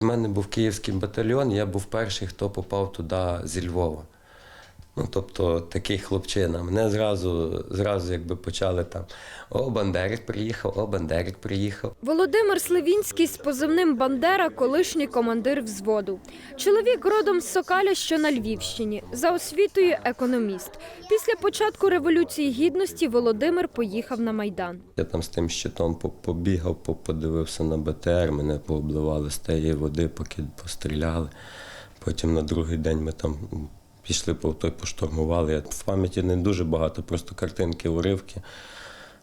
У мене був київський батальйон, я був перший, хто попав туди зі Львова. Ну, тобто такий хлопчина. Мене зразу, зразу якби почали там: о, Бандерик приїхав, о, Бандерик приїхав. Володимир Сливінський з позивним Бандера, колишній командир взводу. Чоловік родом з Сокаля, що на Львівщині, за освітою економіст. Після початку революції гідності Володимир поїхав на майдан. Я там з тим щитом побігав, по- подивився на БТР, мене пообливали з тієї води, поки постріляли. Потім на другий день ми там пішли по той поштурмували. Я в пам'яті не дуже багато, просто картинки, уривки.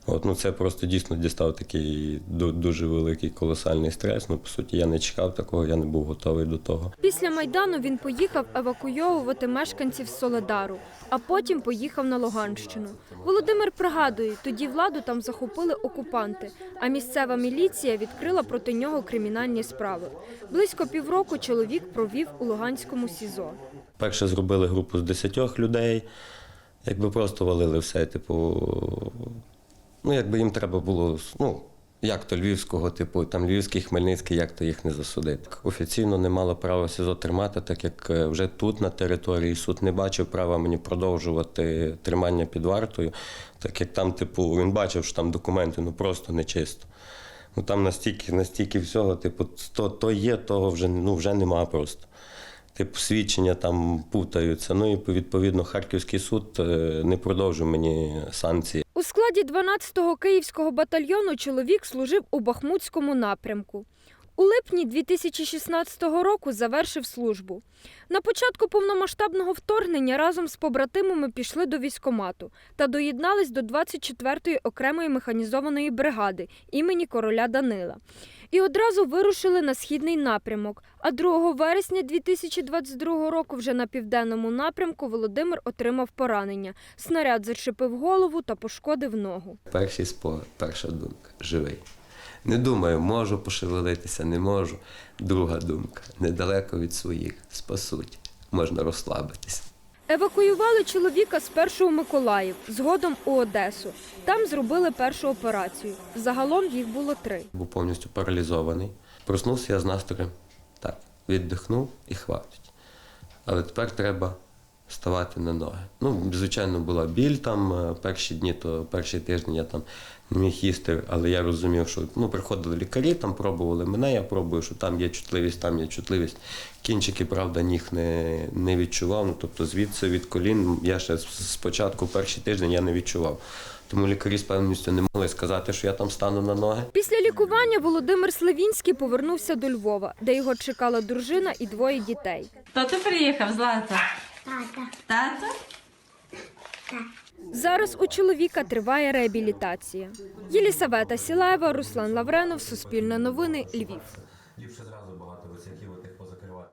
От, ну, це просто дійсно дістав такий ду- дуже великий колосальний стрес. Ну, по суті, я не чекав такого, я не був готовий до того. Після майдану він поїхав евакуйовувати мешканців Соледару, а потім поїхав на Луганщину. Володимир пригадує, тоді владу там захопили окупанти, а місцева міліція відкрила проти нього кримінальні справи. Близько півроку чоловік провів у Луганському СІЗО. Перше зробили групу з 10 людей, якби просто валили все, типу, ну, якби їм треба було, ну, як то львівського, типу, там Львівський, Хмельницький, як то їх не засудити. Офіційно не мало права СІЗО тримати, так як е, вже тут, на території, суд не бачив права мені продовжувати тримання під вартою, так як там, типу, він бачив, що там документи ну просто нечисто. Ну там настільки, настільки всього, типу, то, то є, того вже, ну, вже нема просто. Типу, свідчення там путаються. Ну і відповідно Харківський суд е, не продовжив мені санкції. У складі 12-го київського батальйону чоловік служив у Бахмутському напрямку. У липні 2016 року завершив службу. На початку повномасштабного вторгнення разом з побратимами пішли до військомату та доєднались до 24-ї окремої механізованої бригади імені короля Данила. І одразу вирушили на східний напрямок. А 2 вересня 2022 року вже на південному напрямку Володимир отримав поранення. Снаряд зачепив голову та пошкодив ногу. Перший спогад, перша думка живий. Не думаю, можу пошевелитися, не можу. Друга думка недалеко від своїх, спасуть, можна розслабитися. Евакуювали чоловіка спершу у Миколаїв, згодом у Одесу. Там зробили першу операцію. Загалом їх було три. Був повністю паралізований. Проснувся я з настроєм. Так, віддихнув і хватить. Але тепер треба ставати на ноги. Ну, звичайно, була біль там е, перші дні, то перші тижні я там не міг їсти, але я розумів, що ну, приходили лікарі, там пробували мене, я пробую, що там є чутливість, там є чутливість. Кінчики, правда, ніг не, не відчував. Ну, тобто звідси від колін я ще спочатку перші тижні я не відчував. Тому лікарі з певністю не могли сказати, що я там стану на ноги. Після лікування Володимир Славінський повернувся до Львова, де його чекала дружина і двоє дітей. Хто ти приїхав, Злата? Тата. Тата? Зараз у чоловіка триває реабілітація. Єлісавета Сілаєва, Руслан Лавренов, Суспільне новини, Львів.